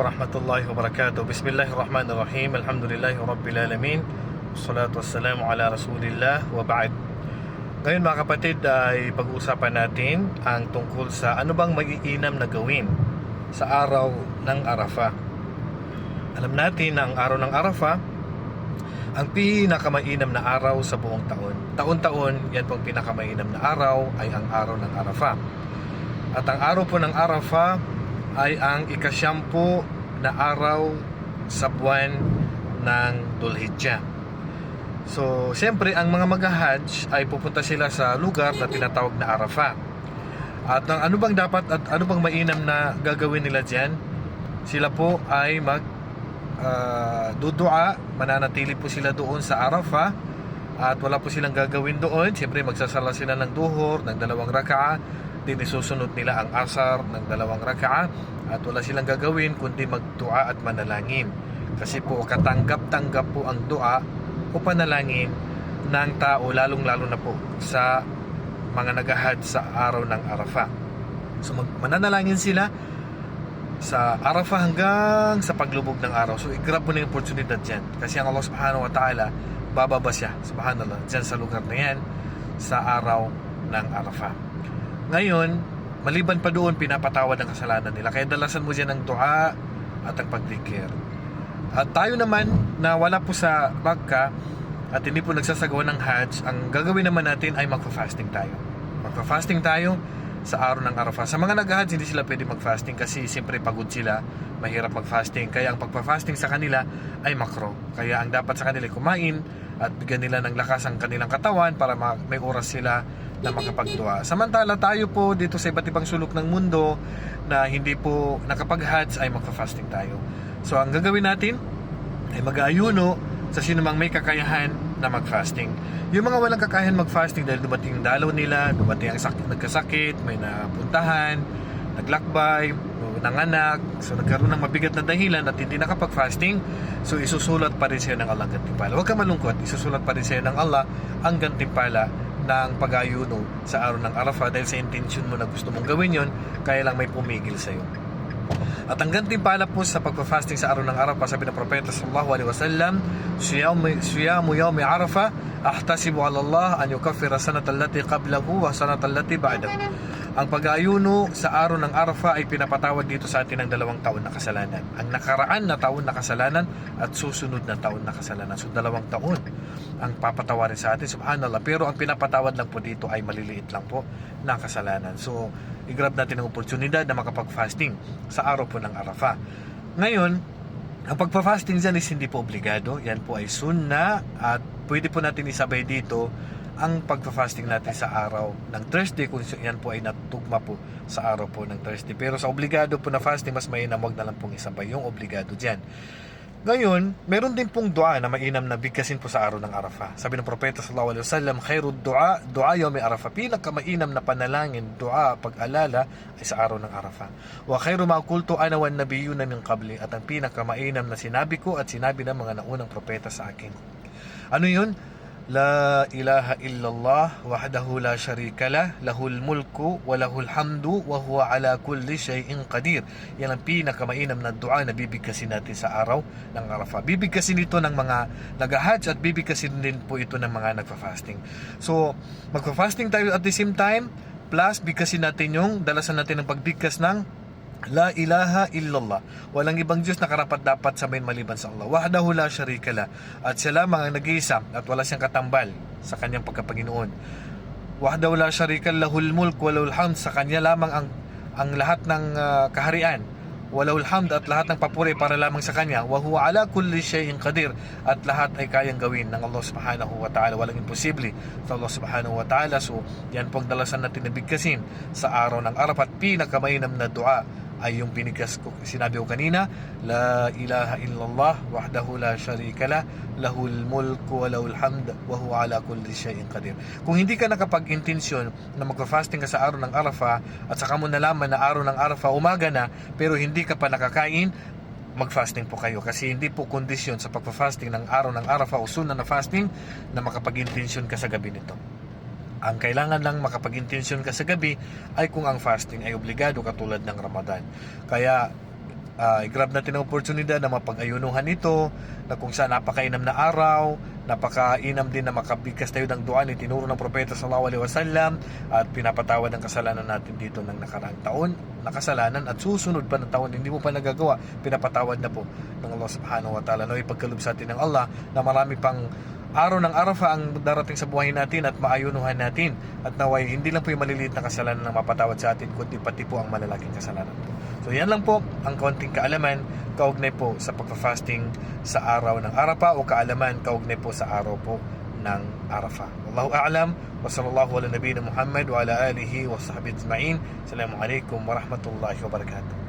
Warahmatullahi wabarakatuh. Bismillahirrahmanirrahim. Alhamdulillahi rabbil alamin. Wassalatu wassalamu ala rasulillah wa ba'd. Ngayon mga kapatid ay pag-uusapan natin ang tungkol sa ano bang magiinam na gawin sa araw ng Arafah. Alam natin na ang araw ng Arafah ang pinakamainam na araw sa buong taon. Taon-taon, yan pong pinakamainam na araw ay ang araw ng Arafah. At ang araw po ng Arafah ay ang ikasyampu na araw sa buwan ng Dulhijjah. So, siyempre, ang mga mag-hajj ay pupunta sila sa lugar na tinatawag na Arafah. At ang ano bang dapat at ano bang mainam na gagawin nila diyan? Sila po ay mag uh, dudua, mananatili po sila doon sa Arafah at wala po silang gagawin doon. Siyempre, magsasala sila ng duhur, ng dalawang raka'a din isusunod nila ang asar ng dalawang raka'a at wala silang gagawin kundi magdua at manalangin. Kasi po katanggap-tanggap po ang dua o panalangin ng tao lalong-lalo na po sa mga nagahad sa araw ng Arafah. So mag- mananalangin sila sa Arafah hanggang sa paglubog ng araw. So i-grab mo na yung oportunidad dyan. Kasi ang Allah subhanahu wa ta'ala bababa siya subhanallah dyan sa lugar na yan sa araw ng Arafah ngayon, maliban pa doon, pinapatawad ang kasalanan nila. Kaya dalasan mo dyan ang dua at ang pagdikir. At tayo naman, na wala po sa Makkah at hindi po nagsasagawa ng Hajj, ang gagawin naman natin ay magpa-fasting tayo. Magpa-fasting tayo sa araw ng Arafah. Sa mga nag-Hajj, hindi sila pwede mag-fasting kasi siyempre pagod sila, mahirap mag-fasting. Kaya ang pagpa-fasting sa kanila ay makro. Kaya ang dapat sa kanila ay kumain at bigyan nila ng lakas ang kanilang katawan para ma- may oras sila na makapagdua. Samantala tayo po dito sa iba't ibang sulok ng mundo na hindi po nakapag-hajj ay magpa-fasting tayo. So ang gagawin natin ay mag-aayuno sa sino mang may kakayahan na mag-fasting. Yung mga walang kakayahan mag-fasting dahil dumating yung dalaw nila, dumating ang sakit, nagkasakit, may napuntahan, naglakbay, nanganak, so nagkaroon ng mabigat na dahilan at hindi nakapag-fasting, so isusulat pa rin sa'yo ng Allah ang gantimpala. Huwag ka malungkot, isusulat pa rin sa'yo ng Allah ang gantimpala ng pag-ayuno sa araw ng Arafah dahil sa intention mo na gusto mong gawin yon kaya lang may pumigil sa'yo. At ang gantimpala po sa pagpa-fasting sa araw ng Arafah, sabi ng Propeta sallallahu alaihi wasallam, "Siyamu yawmi Arafah ahtasibu ala Allah an yukaffira sanata allati qablahu wa sanata allati ba'dahu." Ang pag-aayuno sa araw ng Arafah ay pinapatawad dito sa atin ng dalawang taon na kasalanan. Ang nakaraan na taon na kasalanan at susunod na taon na kasalanan. So dalawang taon ang papatawarin sa atin. Subhanallah. Pero ang pinapatawad lang po dito ay maliliit lang po na kasalanan. So i-grab natin ang oportunidad na makapag-fasting sa araw po ng Arafah. Ngayon, ang pagpa-fasting dyan is hindi po obligado. Yan po ay sunna at pwede po natin isabay dito ang pagpa-fasting natin sa araw ng Thursday kung yan po ay natugma po sa araw po ng Thursday. Pero sa obligado po na fasting, mas mainam wag na lang pong isabay yung obligado dyan. Ngayon, meron din pong dua na mainam na bigkasin po sa araw ng Arafah. Sabi ng Propeta sallallahu alaihi wasallam, khairud dua, dua yawmi Arafah. Pinakamainam na panalangin, dua, pag-alala ay sa araw ng Arafah. Wa khairu ma qultu ana wan nabiyuna min qabli. At ang pinakamainam na sinabi ko at sinabi ng mga naunang propeta sa akin. Ano yun? Ilaha illallah wahdahu la sharika lah lahul mulku wa lahul hamdu wa huwa ala kulli shay'in qadir. Yan ang pinakamainam na dua na bibigkasin natin sa araw ng Arafah. Bibigkasin ito ng mga nag-hajj at bibigkasin din po ito ng mga nagfa-fasting. So, magfa-fasting tayo at the same time plus bigkasin natin yung dalasan natin ng pagbigkas ng La ilaha illallah. Walang ibang Diyos na karapat dapat sa maliban sa Allah. Wahdahu la syarika la. At siya lamang ang nag-iisa at wala siyang katambal sa kanyang pagkapanginoon. Wahdahu la syarika lahul mulk walahul hamd. Sa kanya lamang ang ang lahat ng uh, kaharian. Walahul hamd at lahat ng papuri para lamang sa kanya. Wa huwa ala kulli shay'in qadir. At lahat ay kayang gawin ng Allah subhanahu wa ta'ala. Walang imposible sa Allah subhanahu wa ta'ala. So, yan po ang dalasan na bigkasin sa araw ng Arafat. Pinakamainam na dua ay yung binigkas ko. Sinabi ko kanina la ilaha illallah wahdahu la sharika la lahul mulku wa lahul hamd wa huwa ala kulli shay'in qadir. Kung hindi ka nakapag-intensyon na magfa-fasting ka sa araw ng Arafah at saka mo nalaman na araw ng Arafah umaga na pero hindi ka pa nakakain mag-fasting po kayo. Kasi hindi po kondisyon sa pagpa-fasting ng araw ng Arafah o sunnah na fasting na makapag-intensyon ka sa gabi nito ang kailangan lang makapag-intensyon ka sa gabi ay kung ang fasting ay obligado katulad ng Ramadan. Kaya Ah, i-grab natin ang oportunidad na mapag-ayunuhan ito na kung saan napakainam na araw, napakainam din na makabigkas tayo ng dua ni tinuro ng propeta sallallahu alaihi wasallam at pinapatawad ang kasalanan natin dito ng nakaraang taon na kasalanan at susunod pa ng taon hindi mo pa nagagawa pinapatawad na po ng Allah subhanahu wa ta'ala no ipagkaloob sa atin ng Allah na marami pang araw ng Arafah ang darating sa buhay natin at maayunuhan natin at naway hindi lang po yung maliliit na kasalanan na mapatawad sa atin kundi pati po ang malalaking kasalanan. So yan lang po ang konting kaalaman kaugnay po sa pagpa-fasting sa araw ng Arafah o kaalaman kaugnay po sa araw po ng Arafah. Wallahu a'lam wa sallallahu ala nabiyina Muhammad wa ala alihi wa sahbihi ajma'in. Assalamu alaikum wa rahmatullahi wa barakatuh.